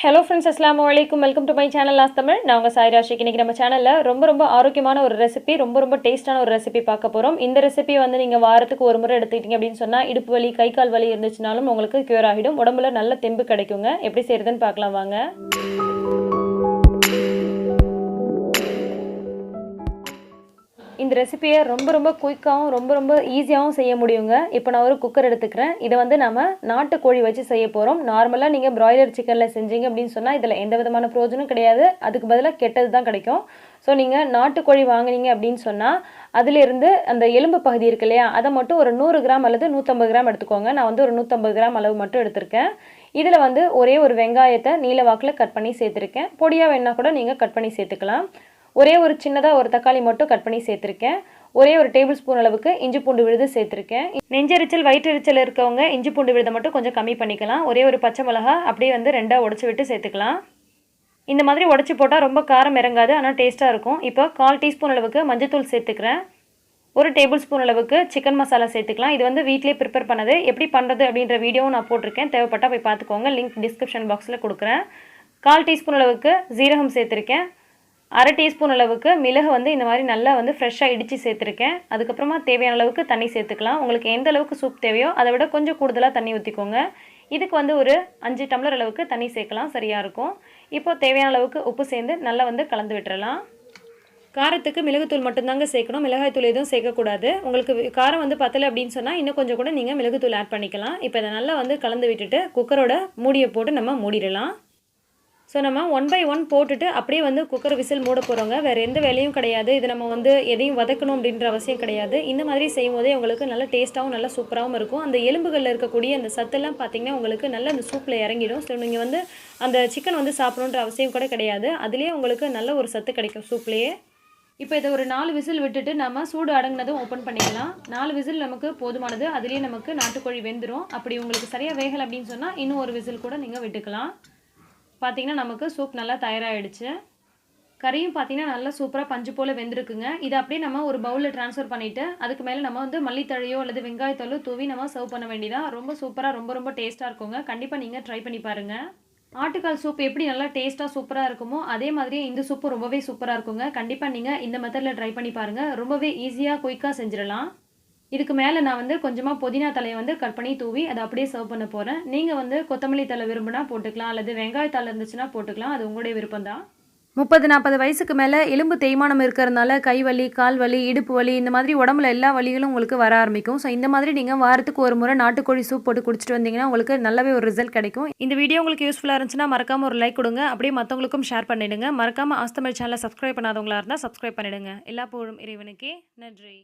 Hello friends அஸ்லாம் வலைக்கும் welcome to my channel லாஸ் தமிழ் நான் உங்கள் சாய் ராஷிக் இன்றைக்கி நம்ம சேனலில் ரொம்ப ரொம்ப ஆரோக்கியமான ஒரு ரெசிபி ரொம்ப ரொம்ப டேஸ்ட்டான ஒரு ரெசிபி பார்க்க போகிறோம் இந்த ரெசிபி வந்து நீங்கள் வாரத்துக்கு ஒரு முறை எடுத்துக்கிட்டீங்க அப்படின்னு சொன்னால் இடுப்பு வலி கை கால் வலி இருந்துச்சுனாலும் உங்களுக்கு க்யூர் ஆகிடும். உடம்புல நல்ல தெம்பு கிடைக்குங்க. எப்படி செய்கிறதுன்னு பார்க்கலாம் வாங்க. இந்த ரெசிபியை ரொம்ப ரொம்ப குயிக்காகவும் ரொம்ப ரொம்ப ஈஸியாகவும் செய்ய முடியுங்க. இப்போ நான் ஒரு குக்கர் எடுத்துக்கிறேன். இதை வந்து நம்ம நாட்டுக்கோழி வச்சு செய்ய போகிறோம் நார்மலாக நீங்கள் ப்ராய்லர் சிக்கனில் செஞ்சீங்க அப்படின்னு சொன்னால் இதில் எந்த விதமான ப்ரோஜனும் கிடையாது. அதுக்கு பதிலாக கெட்டது தான் கிடைக்கும். ஸோ நீங்கள் நாட்டுக்கோழி வாங்கினீங்க அப்படின்னு சொன்னால் அதிலிருந்து அந்த எலும்பு பகுதி இருக்கு இல்லையா அதை மட்டும் ஒரு நூறு கிராம் அல்லது நூற்றம்பது கிராம் எடுத்துக்கோங்க. நான் வந்து ஒரு நூற்றம்பது கிராம் அளவு மட்டும் எடுத்திருக்கேன். இதில் வந்து ஒரே ஒரு வெங்காயத்தை நீல வாக்கில் கட் பண்ணி சேர்த்துருக்கேன். பொடியாக வேணால் கூட நீங்கள் கட் பண்ணி சேர்த்துக்கலாம். ஒரே ஒரு சின்னதாக ஒரு தக்காளி மட்டும் கட் பண்ணி சேர்த்துருக்கேன். ஒரே ஒரு டேபிள் ஸ்பூன் அளவுக்கு இஞ்சி பூண்டு விழுது சேர்த்துருக்கேன். நெஞ்செரிச்சல் வயிற்றெரிச்சல் இருக்கவங்க இஞ்சி பூண்டு விழுதை மட்டும் கொஞ்சம் கம்மி பண்ணிக்கலாம். ஒரே ஒரு பச்சை மிளகா அப்படியே வந்து ரெண்டாக உடச்சி விட்டு சேர்த்துக்கலாம். இந்த மாதிரி உடச்சி போட்டால் ரொம்ப காரம் இறங்காது ஆனால் டேஸ்ட்டாக இருக்கும். இப்போ கால் டீஸ்பூன் அளவுக்கு மஞ்சத்தூள் சேர்த்துக்கிறேன். ஒரு டேபிள் ஸ்பூன் அளவுக்கு சிக்கன் மசாலா சேர்த்துக்கலாம். இது வந்து வீட்லேயே ப்ரிப்பேர் பண்ணது. எப்படி பண்ணுறது அப்படின்ற வீடியோவும் நான் போட்டிருக்கேன். தேவைப்பட்டால் போய் பார்த்துக்கோங்க. லிங்க் டிஸ்கிரிப்ஷன் பாக்ஸில் கொடுக்குறேன். கால் டீஸ்பூன் அளவுக்கு ஜீரகம் சேர்த்துருக்கேன். அரை டீஸ்பூன் அளவுக்கு மிளகு வந்து இந்த மாதிரி நல்லா வந்து ஃப்ரெஷ்ஷாக இடித்து சேர்த்துருக்கேன். அதுக்கப்புறமா தேவையான அளவுக்கு தண்ணி சேர்த்துக்கலாம். உங்களுக்கு எந்த அளவுக்கு சூப் தேவையோ அதை விட கொஞ்சம் கூடுதலாக தண்ணி ஊற்றிக்கோங்க இதுக்கு வந்து ஒரு அஞ்சு டம்ளர் அளவுக்கு தண்ணி சேர்க்கலாம். சரியாக இருக்கும். இப்போது தேவையான அளவுக்கு உப்பு சேர்ந்து நல்லா வந்து கலந்து விட்டுறலாம். காரத்துக்கு மிளகுத்தூள் மட்டும்தாங்க சேர்க்கணும். மிளகாய்த்தூள் எதுவும் சேர்க்கக்கூடாது. உங்களுக்கு காரம் வந்து பத்தலை அப்படின்னு சொன்னால் இன்னும் கொஞ்சம் கூட நீங்கள் மிளகுத்தூள் ஆட் பண்ணிக்கலாம். இப்போ இதை நல்லா வந்து கலந்து விட்டுட்டு குக்கரோட மூடியை போட்டு நம்ம மூடிடலாம். ஸோ நம்ம ஒன் பை ஒன் போட்டுட்டு அப்படியே வந்து குக்கர் விசில் மூட போகிறோங்க வேறு எந்த வேலையும் கிடையாது. இது நம்ம வந்து எதையும் வதக்கணும் அப்படின்ற அவசியம் கிடையாது. இந்த மாதிரி செய்யும் போதே உங்களுக்கு நல்ல டேஸ்ட்டாகவும் நல்லா சூப்பராகவும் இருக்கும். அந்த எலும்புகளில் இருக்கக்கூடிய அந்த சத்தெல்லாம் பார்த்திங்கன்னா உங்களுக்கு நல்ல அந்த சூப்பில் இறங்கிடும். ஸோ நீங்கள் வந்து அந்த சிக்கன் வந்து சாப்பிடணுன்ற அவசியம் கூட கிடையாது. அதுலேயே உங்களுக்கு நல்ல ஒரு சத்து கிடைக்கும் சூப்லேயே இப்போ இதை ஒரு நாலு விசில் விட்டுட்டு நம்ம சூடு அடங்கினதும் ஓப்பன் பண்ணிக்கலாம். நாலு விசில் நமக்கு போதுமானது. அதுலேயே நமக்கு நாட்டுக்கோழி வெந்துடும் அப்படி உங்களுக்கு சரியாக வேகலை அப்படின்னு சொன்னால் இன்னும் ஒரு விசில் கூட நீங்கள் விட்டுக்கலாம். பார்த்திங்கன்னா நமக்கு சூப் நல்லா தயாராகிடுச்சு கறியும் பார்த்திங்கன்னா நல்லா சூப்பராக பஞ்சு போல் வெந்திருக்குங்க. இதை அப்படியே நம்ம ஒரு பவுலில் ட்ரான்ஸ்ஃபர் பண்ணிவிட்டு அதுக்கு மேலே நம்ம வந்து மல்லித்தழையோ அல்லது வெங்காயத்தாலோ தூவி நம்ம சர்வ் பண்ண வேண்டியதான் ரொம்ப சூப்பராக ரொம்ப ரொம்ப டேஸ்ட்டாக இருக்குங்க. கண்டிப்பாக நீங்கள் ட்ரை பண்ணி பாருங்கள் ஆட்டுக்கால் சூப் எப்படி நல்லா டேஸ்ட்டாக சூப்பராக இருக்குமோ அதே மாதிரி இந்த சூப்பு ரொம்பவே சூப்பராக இருக்குங்க. கண்டிப்பாக நீங்கள் இந்த மெத்தடில் ட்ரை பண்ணி பாருங்கள் ரொம்பவே ஈஸியாக குயிக்காக செஞ்சிடலாம். இதுக்கு மேலே நான் வந்து கொஞ்சமாக புதினா தலையை வந்து கட் பண்ணி தூவி அதை அப்படியே சர்வ் பண்ண போகிறேன் நீங்கள் வந்து கொத்தமல்லி தலை விரும்பினா போட்டுக்கலாம். அல்லது வெங்காயத்தலை இருந்துச்சுன்னா போட்டுக்கலாம். அது உங்களுடைய விருப்பம் தான் முப்பது நாற்பது வயசுக்கு மேலே எலும்பு தேய்மானம் இருக்கிறதுனால கை வலி கால் வலி இடுப்பு வலி இந்த மாதிரி உடம்புல எல்லா வலிகளும் உங்களுக்கு வர ஆரம்பிக்கும். ஸோ இந்த மாதிரி நீங்கள் வாரத்துக்கு ஒரு முறை நாட்டுக்கோழி சூப் போட்டு குடிச்சிட்டு வந்தீங்கன்னா உங்களுக்கு நல்லாவே ஒரு ரிசல்ட் கிடைக்கும். இந்த வீடியோ உங்களுக்கு யூஸ்ஃபுல்லாக இருந்துச்சுன்னா மறக்காமல் ஒரு லைக் கொடுங்க. அப்படியே மற்றவங்களுக்கும் ஷேர் பண்ணிவிடுங்க மறக்காமல் ஆஸ்தமிழ் சேனலை சப்ஸ்கிரைப் பண்ணாதவங்களா இருந்தால் சப்ஸ்கிரைப் பண்ணிவிடுங்க எல்லா போழும் இறைவனுக்கே. நன்றி.